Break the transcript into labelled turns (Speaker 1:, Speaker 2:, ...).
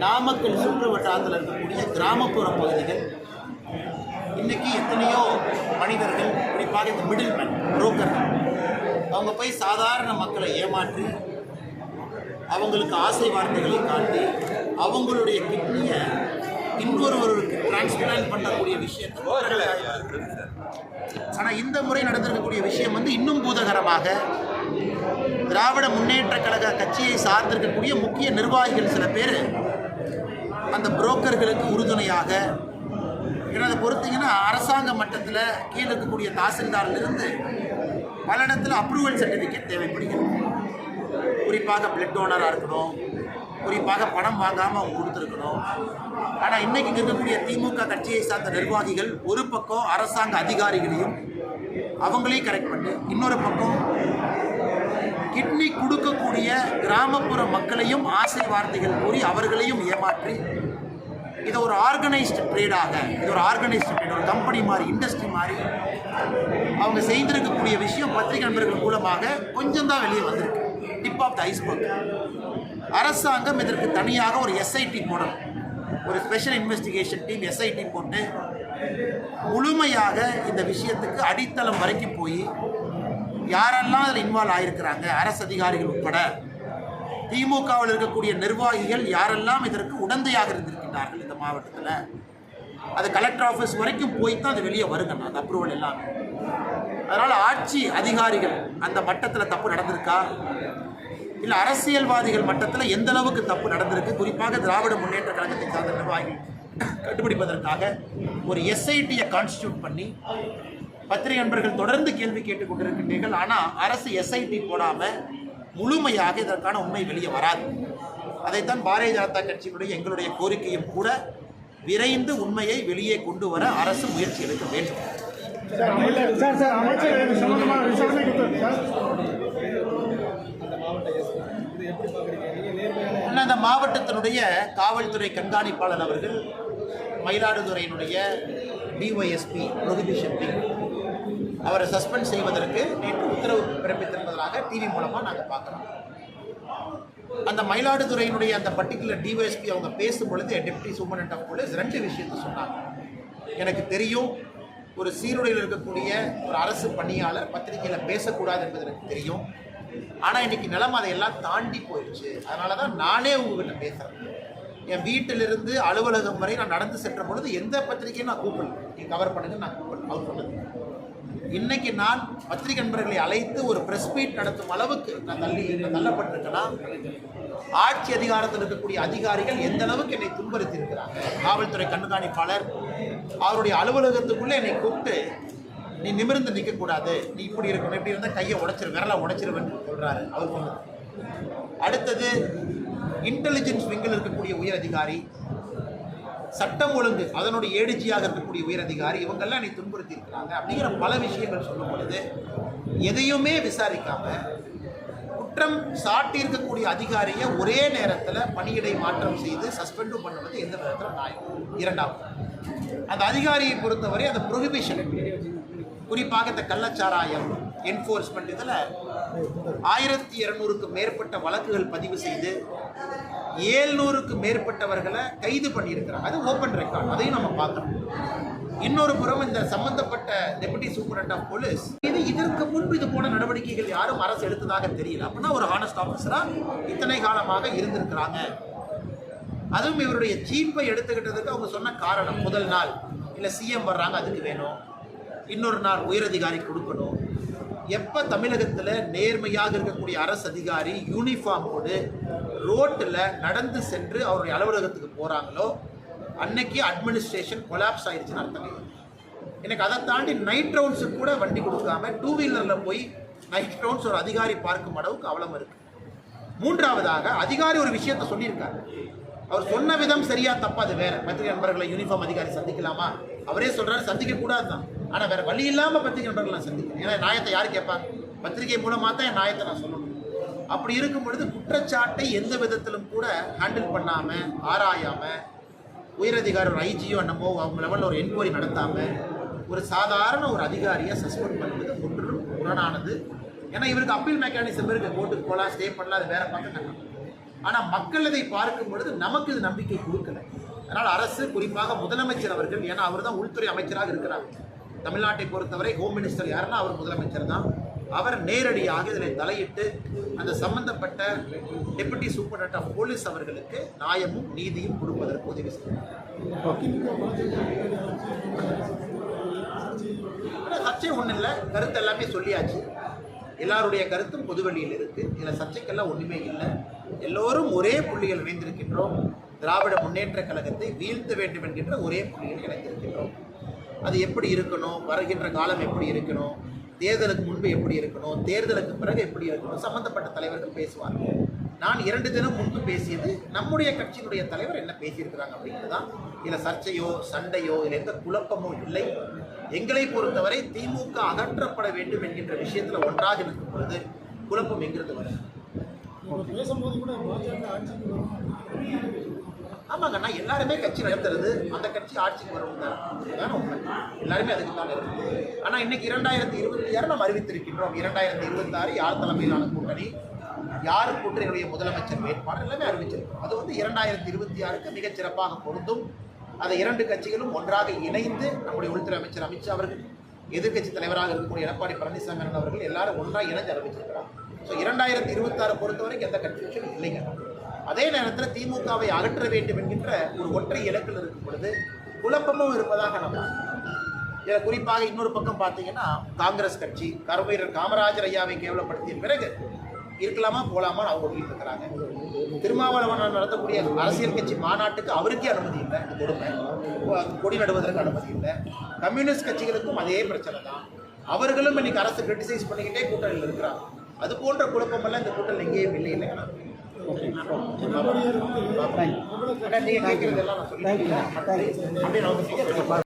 Speaker 1: நாமக்கல் சுற்று வட்டாரத்தில் இருக்கக்கூடிய கிராமப்புற பகுதிகள் இன்னைக்கு எத்தனையோ மனிதர்கள் குறிப்பாக இந்த மிடில் மேன் புரோக்கர்கள் அவங்க போய் சாதாரண மக்களை ஏமாற்றி அவங்களுக்கு ஆசை வார்த்தைகளை காட்டி அவங்களுடைய கிட்னியை இன்னொருவருக்கு டிரான்ஸ்பிளான்ட் பண்ணக்கூடிய விஷயத்தை ஆனால் இந்த முறை நடந்திருக்கக்கூடிய விஷயம் வந்து இன்னும் பூதகரமாக திராவிட முன்னேற்ற கழக கட்சியை சார்ந்திருக்கக்கூடிய முக்கிய நிர்வாகிகள் சில பேர் அந்த புரோக்கர்களுக்கு உறுதுணையாக ஏன்னா அதை பொறுத்தீங்கன்னா அரசாங்க மட்டத்தில் கீழே இருக்கக்கூடிய தாசில்தாரிலிருந்து பல இடத்துல அப்ரூவல் சர்டிஃபிகேட் தேவைப்படுகிறது. குறிப்பாக பிளட் டோனராக இருக்கணும். குறிப்பாக பணம் வாங்காமல் அவங்க கொடுத்துருக்கணும். ஆனால் இன்றைக்கி இருக்கக்கூடிய திமுக கட்சியை சார்ந்த நிர்வாகிகள் ஒரு பக்கம் அரசாங்க அதிகாரிகளையும் அவங்களையும் கரெக்ட் பண்ணி இன்னொரு பக்கம் இருக்கக்கூடிய கிராமப்புற மக்களையும் ஆசை வார்த்தைகள் கூறி அவர்களையும் ஏமாற்றி இதை ஒரு ஆர்கனைஸ்டு ட்ரேடாக இது ஒரு ஆர்கனைஸ்டு ட்ரேட் ஒரு கம்பெனி மாதிரி இண்டஸ்ட்ரி மாதிரி அவங்க செய்திருக்கக்கூடிய விஷயம் பத்திரிகை நண்பர்கள் மூலமாக கொஞ்சம் தான் வெளியே வந்திருக்கு. டிப் ஆஃப் த ஐஸ்பர்க் அரசாங்கம் இதற்கு தனியாக ஒரு எஸ்ஐடி போடணும். ஒரு ஸ்பெஷல் இன்வெஸ்டிகேஷன் டீம் எஸ்ஐடி போட்டு முழுமையாக இந்த விஷயத்துக்கு அடித்தளம் வரைக்கும் போய் யாரெல்லாம் அதில் இன்வால்வ் ஆகியிருக்கிறாங்க அரசு அதிகாரிகள் உட்பட. திமுகவில் இருக்கக்கூடிய நிர்வாகிகள் யாரெல்லாம் இதற்கு உடந்தையாக இருந்திருக்கின்றார்கள் இந்த மாவட்டத்தில்? அது கலெக்டர் ஆஃபீஸ் வரைக்கும் போய் தான் அது வெளியே வருங்க அந்த அப்ரூவல் எல்லாமே அதனால் ஆட்சி அதிகாரிகள் அந்த மட்டத்தில் தப்பு நடந்திருக்கா? இல்லை அரசியல்வாதிகள் மட்டத்தில் எந்த அளவுக்கு தப்பு நடந்திருக்கு? குறிப்பாக திராவிட முன்னேற்ற கழகத்தை சார்ந்த நிர்வாகிகள் கண்டுபிடிப்பதற்காக ஒரு எஸ்ஐடியை கான்ஸ்டியூட் பண்ணி பத்திரிகை நண்பர்கள் தொடர்ந்து கேள்வி கேட்டுக் கொண்டிருக்கின்றீர்கள். ஆனால் அரசு எஸ்ஐடி போடாமல் முழுமையாக இதற்கான உண்மை வெளியே வராது. அதைத்தான் பாரதிய ஜனதா கட்சியினுடைய எங்களுடைய கோரிக்கையும் கூட விரைந்து உண்மையை வெளியே கொண்டு வர அரசு முயற்சி எடுக்க வேண்டும். அந்த மாவட்டத்தினுடைய காவல்துறை கண்காணிப்பாளர் அவர்கள் மயிலாடுதுறையினுடைய டிஒய்எஸ்பி ப்ரொஹிபிஷன் டீம் அவரை சஸ்பெண்ட் செய்வதற்கு நேற்று உத்தரவு பிறப்பித்திருப்பதாக டிவி மூலமாக நாங்கள் பார்க்குறோம். அந்த மயிலாடுதுறையினுடைய அந்த பர்டிகுலர் டிஒஎஸ்பி அவங்க பேசும் பொழுது டெப்டி சூப்பரண்ட் ஆஃப் போலீஸ் ரெண்டு விஷயத்தை சொன்னாங்க. எனக்கு தெரியும் ஒரு சீருடையில் இருக்கக்கூடிய ஒரு அரசு பணியாளர் பத்திரிகையில் பேசக்கூடாது என்பது எனக்கு தெரியும். ஆனால் இன்னைக்கு நிலம் அதையெல்லாம் தாண்டி போயிடுச்சு. அதனால தான் நானே உங்ககிட்ட பேசுகிறேன் என் வீட்டிலிருந்து அலுவலகம் வரை நான் நடந்து சென்ற பொழுது எந்த பத்திரிகையும் நான் கூப்பிடல. நீ கவர் பண்ணுங்க நான் கூப்பிடல. அவர் சொன்னது. இன்னைக்கு நான் பத்திரிகை நண்பர்களை அழைத்து ஒரு பிரஸ் மீட் நடத்தும் அளவுக்கு நான் தள்ளி தள்ளப்பட்டிருக்கேன்னா ஆட்சி அதிகாரத்தில் இருக்கக்கூடிய அதிகாரிகள் எந்த அளவுக்கு என்னை துன்புறுத்தி இருக்கிறாங்க காவல்துறை கண்காணிப்பாளர் அவருடைய அலுவலகத்துக்குள்ளே என்னை கூப்பிட்டு நீ நிமிர்ந்து நிற்கக்கூடாது நீ இப்படி இருக்கணும் இப்படி இருந்தால் கையை உடைச்சிரு விரலை உடைச்சிருவேன்னு சொல்கிறாரு அவர் சொன்னது. அடுத்தது இன்டெலிஜென்ஸ் விங்கில் இருக்கக்கூடிய உயர் அதிகாரி சட்டம் ஒழுங்கு அதனுடைய ஏடிஜியாக இருக்கக்கூடிய உயர் அதிகாரி இவங்கெல்லாம் நீ துன்புறுத்தி இருக்கிறாங்க அப்படிங்கிற பல விஷயங்கள் சொல்லும் பொழுது எதையுமே விசாரிக்காம குற்றம் சாட்டி இருக்கக்கூடிய அதிகாரியை ஒரே நேரத்தில் பணியிடை மாற்றம் செய்து சஸ்பெண்டும் பண்ணுவது எந்த விதத்தில் நியாயம்? இரண்டாவது அந்த அதிகாரியை பொறுத்தவரை அந்த ப்ரொஹிபிஷன் குறிப்பாக இந்த கள்ளச்சாராயம் என்ஃபோர்ஸ்மெண்ட் இதில் ஆயிரத்தி இரநூறுக்கு மேற்பட்ட வழக்குகள் பதிவு செய்து ஏழ்நூறுக்கு மேற்பட்டவர்களை கைது பண்ணியிருக்கிறாங்க. அது ஓப்பன் ரெக்கார்ட் அதையும் நம்ம பார்க்குறோம் இன்னொரு புறம் இந்த சம்பந்தப்பட்ட டெபுட்டி சூப்பரண்ட் ஆஃப் போலீஸ் இது இதற்கு முன்பு இது போன நடவடிக்கைகள் யாரும் அரசு எடுத்ததாக தெரியல. அப்படின்னா ஒரு ஹானஸ்ட் ஆஃபீஸரா இத்தனை காலமாக இருந்திருக்கிறாங்க. அதுவும் இவருடைய சீப்பை எடுத்துக்கிட்டதுக்கு அவங்க சொன்ன காரணம் முதல் நாள். இல்லை சிஎம் வர்றாங்க அதுக்கு வேணும். இன்னொரு நாள் உயரதிகாரி கொடுக்கணும். எப்போ தமிழகத்தில் நேர்மையாக இருக்கக்கூடிய அரசு அதிகாரி யூனிஃபார்மோடு ரோட்டில் நடந்து சென்று அவருடைய அலுவலகத்துக்கு போகிறாங்களோ அன்னைக்கு அட்மினிஸ்ட்ரேஷன் கொலாப்ஸ் ஆயிடுச்சுன்னு அர்த்தம். எனக்கு அதை தாண்டி நைட் ரவுண்ட்ஸுக்கு கூட வண்டி கொடுக்காம டூ வீலரில் போய் நைட் ரவுண்ட்ஸ் ஒரு அதிகாரி பார்க்கும் அளவுக்கு அவலம் இருக்கு. மூன்றாவதாக அதிகாரி ஒரு விஷயத்த சொல்லியிருக்காரு. அவர் சொன்ன விதம் சரியா தப்பா அது வேற. பத்திரிகை நண்பர்களை யூனிஃபார்ம் அதிகாரி சந்திக்கலாமா? அவரே சொல்றாரு சந்திக்க கூடாது தான் ஆனால் வேற வழி இல்லாமல் பத்திரிகை நண்பர்கள் நான் சந்திக்கிறேன். ஏன்னா நியாயத்தை யார் கேட்பாங்க? பத்திரிகை மூலமாக தான் என் நியாயத்தை நான் சொல்லணும். அப்படி இருக்கும் பொழுது குற்றச்சாட்டை எந்த விதத்திலும் கூட ஹேண்டில் பண்ணாமல் ஆராயாமல் உயரதிகாரி ஒரு ஐஜியோ என்னமோ அவங்க லெவலில் ஒரு என்கொயரி நடத்தாமல் ஒரு சாதாரண ஒரு அதிகாரியை சஸ்பெண்ட் பண்ணுவது முற்றிலும் முரணானது ஏன்னா இவருக்கு அப்பீல் மெக்கானிசம் இருக்குது கோர்ட்டுக்கு போகலாம் ஸ்டே பண்ணலாம் அது வேற கட்டணும் ஆனால் மக்கள் இதை பார்க்கும் பொழுது நமக்கு இது நம்பிக்கை கொடுக்கல. அதனால் அரசு குறிப்பாக முதலமைச்சர் அவர்கள் ஏன்னா அவர் தான் உள்துறை அமைச்சராக இருக்கிறார். தமிழ்நாட்டை பொறுத்தவரை ஹோம் மினிஸ்டர் யாருன்னா அவர் முதலமைச்சர் தான். அவர் நேரடியாக இதில் தலையிட்டு அந்த சம்பந்தப்பட்ட டெபுட்டி சூப்பரண்ட் ஆஃப் போலீஸ் அவர்களுக்கு நியாயமும் நீதியும் கொடுப்பதற்கு உதவி செய்யும் சர்ச்சை ஒன்றும் இல்லை. கருத்து எல்லாமே சொல்லியாச்சு. எல்லாருடைய கருத்தும் பொதுவெளியில் இருக்கு. இதில் சர்ச்சைக்கெல்லாம் ஒன்றுமே இல்லை. எல்லோரும் ஒரே புள்ளிகள் இணைந்திருக்கின்றோம். திராவிட முன்னேற்ற கழகத்தை வீழ்த்த வேண்டும் என்கின்ற ஒரே புள்ளிகள் இணைந்திருக்கின்றோம். அது எப்படி இருக்கணும்? வருகின்ற காலம் எப்படி இருக்கணும்? தேர்தலுக்கு முன்பு எப்படி இருக்கணும்? தேர்தலுக்கு பிறகு எப்படி இருக்கணும்? சம்பந்தப்பட்ட தலைவர்கள் பேசுவார்கள். நான் இரண்டு தினம் முன்பு பேசியது நம்முடைய கட்சியினுடைய தலைவர் என்ன பேசியிருக்கிறாங்க அப்படிங்கிறது தான் இதில் சர்ச்சையோ சண்டையோ இதில் எந்த குழப்பமோ இல்லை. எங்களை பொறுத்தவரை திமுக அகற்றப்பட வேண்டும் என்கின்ற விஷயத்தில் ஒன்றாக இருக்கும் பொழுது குழப்பம் எங்கிறது வரும்?
Speaker 2: பேசும்போது கூட பாஜக ஆட்சிக்கு வரும்?
Speaker 1: ஆமாங்க நான் எல்லாருமே கட்சி நடத்துறது அந்த கட்சி ஆட்சிக்கு வரும் தான் உண்மை. எல்லாருமே அதுக்கு தான் இருக்கு. ஆனால் இன்னைக்கு இரண்டாயிரத்தி இருபத்தி ஆறு நாம் அறிவித்திருக்கின்றோம். இரண்டாயிரத்தி இருபத்தாறு யார் தலைமையிலான கூட்டணி? யார் கூட்டணியுடைய முதலமைச்சர் வேட்பாளர் எல்லாமே அறிவிச்சிருக்கோம் அது வந்து இரண்டாயிரத்தி இருபத்தி ஆறுக்கு மிகச் சிறப்பாக பொருந்தும். அதை இரண்டு கட்சிகளும் ஒன்றாக இணைந்து நம்முடைய உள்துறை அமைச்சர் அமித்ஷா அவர்கள் எதிர்க்கட்சி தலைவராக இருக்கக்கூடிய எடப்பாடி பழனிசாமி அண்ணன் அவர்கள் எல்லாரும் ஒன்றாக இணைந்து அறிவிச்சிருக்கிறார் ஸோ இரண்டாயிரத்தி இருபத்தாறு பொறுத்தவரைக்கும் எந்த கன்ஃபியூஷன் இல்லைங்க. அதே நேரத்தில் திமுகவை அகற்ற வேண்டும் என்கின்ற ஒரு ஒற்றை இலக்கில் இருக்கும் பொழுது குழப்பமும் இருப்பதாக நம்ம இதில் குறிப்பாக இன்னொரு பக்கம் பார்த்தீங்கன்னா காங்கிரஸ் கட்சி கருவீரர் காமராஜர் ஐயாவை கேவலப்படுத்திய பிறகு இருக்கலாமா போகலாமான்னு அவங்க சொல்லிட்டு இருக்கிறாங்க. திருமாவளவன் நடத்தக்கூடிய அரசியல் கட்சி மாநாட்டுக்கு அவருக்கே அனுமதி இல்லை இந்த கொடுமை. கொடி நடுவதற்கு அனுமதி இல்லை. கம்யூனிஸ்ட் கட்சிகளுக்கும் அதே பிரச்சனை தான். அவர்களும் இன்னைக்கு அரசு கிரிட்டிசைஸ் பண்ணிக்கிட்டே கூட்டணியில் இருக்கிறாங்க. அது போன்ற குழப்பமெல்லாம் இந்த கூட்டணி எங்கேயும் இல்லை இல்லைங்க நீங்கள்